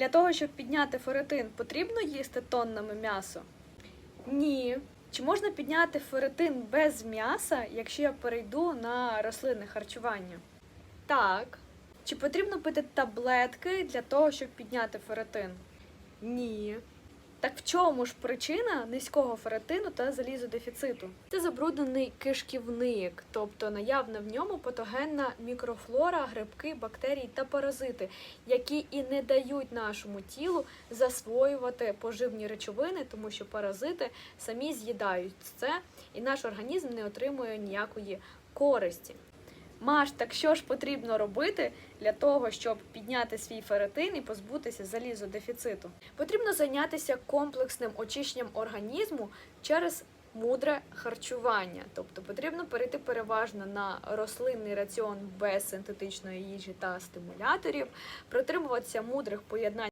Для того, щоб підняти феретин, потрібно їсти тоннами м'ясо? Ні. Чи можна підняти феретин без м'яса, якщо я перейду на рослинне харчування? Так. Чи потрібно пити таблетки для того, щоб підняти феретин? Ні. Так в чому ж причина низького ферритину та залізодефіциту? Це забруднений кишківник, тобто наявна в ньому патогенна мікрофлора, грибки, бактерії та паразити, які і не дають нашому тілу засвоювати поживні речовини, тому що паразити самі з'їдають це, і наш організм не отримує ніякої користі. Маш, так що ж потрібно робити для того, щоб підняти свій ферритин і позбутися залізодефіциту? Потрібно зайнятися комплексним очищенням організму через мудре харчування. Тобто потрібно перейти переважно на рослинний раціон без синтетичної їжі та стимуляторів, притримуватися мудрих поєднань.